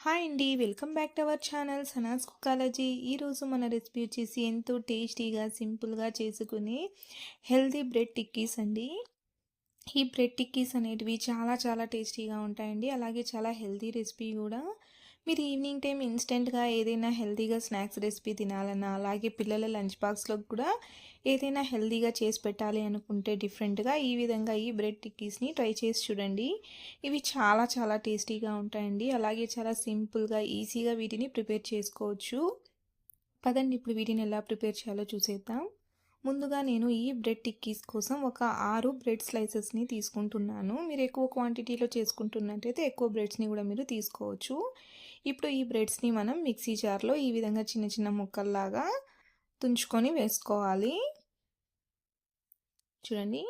Hi అండి welcome back to our channel Sana's cookology ఈరోజు మన రెసిపీ వచ్చేసి ఎంతో టేస్టీగా సింపుల్గా చేసుకునే హెల్దీ బ్రెడ్ టిక్కీస్ అండి. ఈ బ్రెడ్ టిక్కీస్ అనేటివి చాలా చాలా టేస్టీగా ఉంటాయండి. అలాగే చాలా హెల్దీ రెసిపీ కూడా. మీరు ఈవినింగ్ టైం ఇన్స్టెంట్గా ఏదైనా హెల్తీగా స్నాక్స్ రెసిపీ తినాలన్నా అలాగే పిల్లల లంచ్ బాక్స్లో కూడా ఏదైనా హెల్తీగా చేసి పెట్టాలి అనుకుంటే డిఫరెంట్గా ఈ విధంగా ఈ బ్రెడ్ టిక్కీస్ని ట్రై చేసి చూడండి. ఇవి చాలా చాలా టేస్టీగా ఉంటాయండి. అలాగే చాలా సింపుల్గా ఈజీగా వీటిని ప్రిపేర్ చేసుకోవచ్చు. పదండి ఇప్పుడు వీటిని ఎలా ప్రిపేర్ చేయాలో చూసేద్దాం. ముందుగా నేను ఈ బ్రెడ్ టిక్కీస్ కోసం ఒక ఆరు బ్రెడ్ స్లైసెస్ని తీసుకుంటున్నాను. మీరు ఎక్కువ క్వాంటిటీలో చేసుకుంటున్నట్టయితే ఎక్కువ బ్రెడ్స్ని కూడా మీరు తీసుకోవచ్చు. ఇప్పుడు ఈ బ్రెడ్స్ని మనం మిక్సీ జార్లో ఈ విధంగా చిన్న చిన్న ముక్కల్లాగా తుంచుకొని వేసుకోవాలి. చూడండి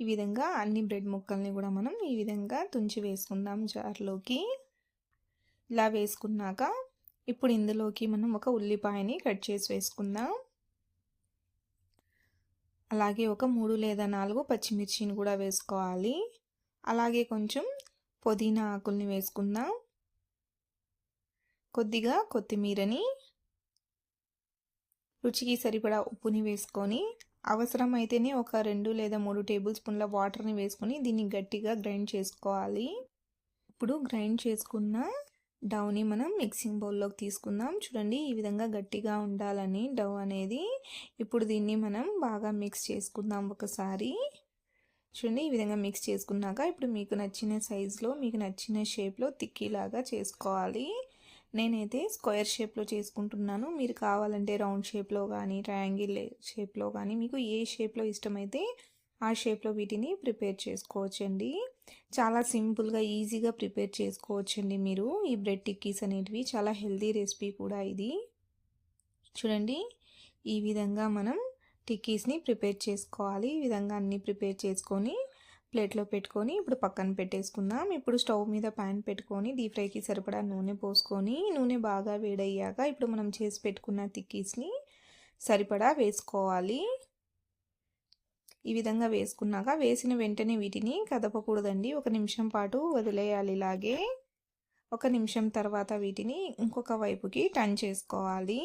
ఈ విధంగా అన్ని బ్రెడ్ ముక్కల్ని కూడా మనం ఈ విధంగా తుంచి వేసుకుందాం జార్లోకి. ఇలా వేసుకున్నాక ఇప్పుడు ఇందులోకి మనం ఒక ఉల్లిపాయని కట్ చేసి వేసుకుందాం. అలాగే ఒక మూడు లేదా నాలుగు పచ్చిమిర్చిని కూడా వేసుకోవాలి. అలాగే కొంచెం పుదీనా ఆకుల్ని వేసుకుందాం. కొద్దిగా కొత్తిమీరని రుచికి సరిపడా ఉప్పుని వేసుకొని అవసరమైతేనే ఒక రెండు లేదా మూడు టేబుల్ స్పూన్ల వాటర్ని వేసుకొని దీన్ని గట్టిగా గ్రైండ్ చేసుకోవాలి. ఇప్పుడు గ్రైండ్ చేసుకున్న డవ్ని మనం మిక్సింగ్ బౌల్లోకి తీసుకుందాం. చూడండి ఈ విధంగా గట్టిగా ఉండాలని డవ్ అనేది ఇప్పుడు దీన్ని మనం బాగా మిక్స్ చేసుకుందాం ఒకసారి. చూడండి ఈ విధంగా మిక్స్ చేసుకున్నాక ఇప్పుడు మీకు నచ్చిన సైజులో మీకు నచ్చిన షేప్లో తిక్కిలాగా చేసుకోవాలి. నేనైతే స్క్వేర్ షేప్లో చేసుకుంటున్నాను. మీరు కావాలంటే రౌండ్ షేప్లో కానీ ట్రయాంగిల్ షేప్లో కానీ మీకు ఏ షేప్లో ఇష్టమైతే ఆ షేప్లో వీటిని ప్రిపేర్ చేసుకోవచ్చండి. చాలా సింపుల్గా ఈజీగా ప్రిపేర్ చేసుకోవచ్చండి మీరు. ఈ బ్రెడ్ టిక్కీస్ అనేటివి చాలా హెల్తీ రెసిపీ కూడా ఇది. చూడండి ఈ విధంగా మనం టిక్కీస్ని ప్రిపేర్ చేసుకోవాలి. ఈ విధంగా అన్నీ ప్రిపేర్ చేసుకొని ప్లేట్లో పెట్టుకొని ఇప్పుడు పక్కన పెట్టేసుకుందాం. ఇప్పుడు స్టవ్ మీద ప్యాన్ పెట్టుకొని డీప్ ఫ్రైకి సరిపడా నూనె పోసుకొని నూనె బాగా వేడయ్యాక ఇప్పుడు మనం చేసి పెట్టుకున్న తిక్కీస్ని సరిపడా వేసుకోవాలి. ఈ విధంగా వేసుకున్నాక వేసిన వెంటనే వీటిని కదపకూడదండి. ఒక నిమిషం పాటు వదిలేయాలి ఇలాగే. ఒక నిమిషం తర్వాత వీటిని ఇంకొక వైపుకి టర్న్ చేసుకోవాలి.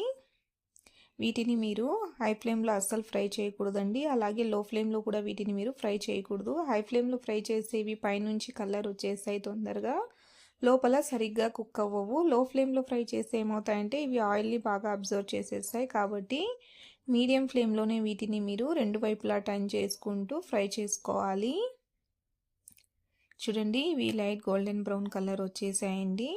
వీటిని మీరు హై ఫ్లేమ్లో అస్సలు ఫ్రై చేయకూడదండి. అలాగే లో ఫ్లేమ్లో కూడా వీటిని మీరు ఫ్రై చేయకూడదు. హై ఫ్లేమ్లో ఫ్రై చేసేవి పైనుంచి కలర్ వచ్చేస్తాయి తొందరగా. లోపల సరిగ్గా కుక్ అవ్వవు. లో ఫ్లేమ్లో ఫ్రై చేస్తే ఏమవుతాయంటే ఇవి ఆయిల్ని బాగా అబ్జర్వ్ చేసేస్తాయి. కాబట్టి మీడియం ఫ్లేమ్లోనే వీటిని మీరు రెండు వైపులా టర్న్ చేసుకుంటూ ఫ్రై చేసుకోవాలి. చూడండి ఇవి లైట్ గోల్డెన్ బ్రౌన్ కలర్ వచ్చేసాయండి.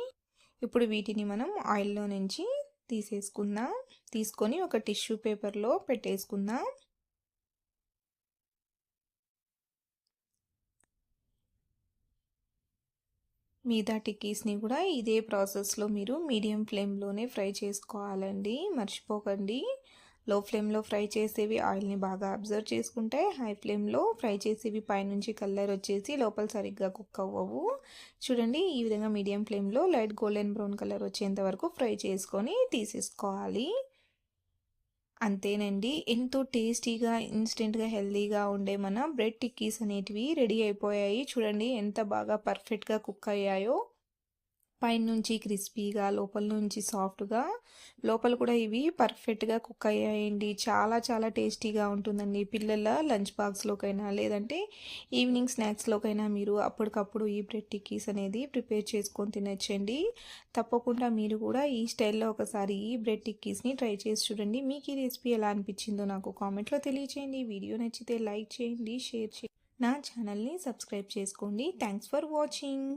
ఇప్పుడు వీటిని మనం ఆయిల్లో నుంచి తీసేసుకుందాం తీసుకొని ఒక టిష్యూ పేపర్లో పెట్టేసుకుందాం మిగతా టిక్కీస్ని కూడా ఇదే ప్రాసెస్లో మీరు మీడియం ఫ్లేమ్లోనే ఫ్రై చేసుకోవాలండి మర్చిపోకండి. లో ఫ్లేమ్లో ఫ్రై చేసేవి ఆయిల్ని బాగా అబ్జర్వ్ చేసుకుంటే హై ఫ్లేమ్లో ఫ్రై చేసేవి పైనుంచి కలర్ వచ్చేసి లోపల సరిగ్గా కుక్ అవ్వవు. చూడండి ఈ విధంగా మీడియం ఫ్లేమ్లో లైట్ గోల్డెన్ బ్రౌన్ కలర్ వచ్చేంత వరకు ఫ్రై చేసుకొని తీసేసుకోవాలి. అంతేనండి ఎంతో టేస్టీగా ఇన్స్టెంట్గా హెల్తీగా ఉండే మన బ్రెడ్ టిక్కీస్ అనేటివి రెడీ అయిపోయాయి. చూడండి ఎంత బాగా పర్ఫెక్ట్గా కుక్ అయ్యాయో. పైనుంచి క్రిస్పీగా లోపల నుంచి సాఫ్ట్గా లోపల కూడా ఇవి పర్ఫెక్ట్గా కుక్ అయ్యాయండి. చాలా చాలా టేస్టీగా ఉంటుందండి. పిల్లల లంచ్ బాక్స్లోకైనా లేదంటే ఈవినింగ్ స్నాక్స్లోకైనా మీరు అప్పటికప్పుడు ఈ బ్రెడ్ టిక్కీస్ అనేది ప్రిపేర్ చేసుకొని తినచ్చండి. తప్పకుండా మీరు కూడా ఈ స్టైల్లో ఒకసారి ఈ బ్రెడ్ టిక్కీస్ని ట్రై చేసి చూడండి. మీకు ఈ రెసిపీ ఎలా అనిపించిందో నాకు కామెంట్లో తెలియచేయండి. వీడియో నచ్చితే లైక్ చేయండి షేర్ చేయండి. నా ఛానల్ని సబ్స్క్రైబ్ చేసుకోండి. Thanks for watching.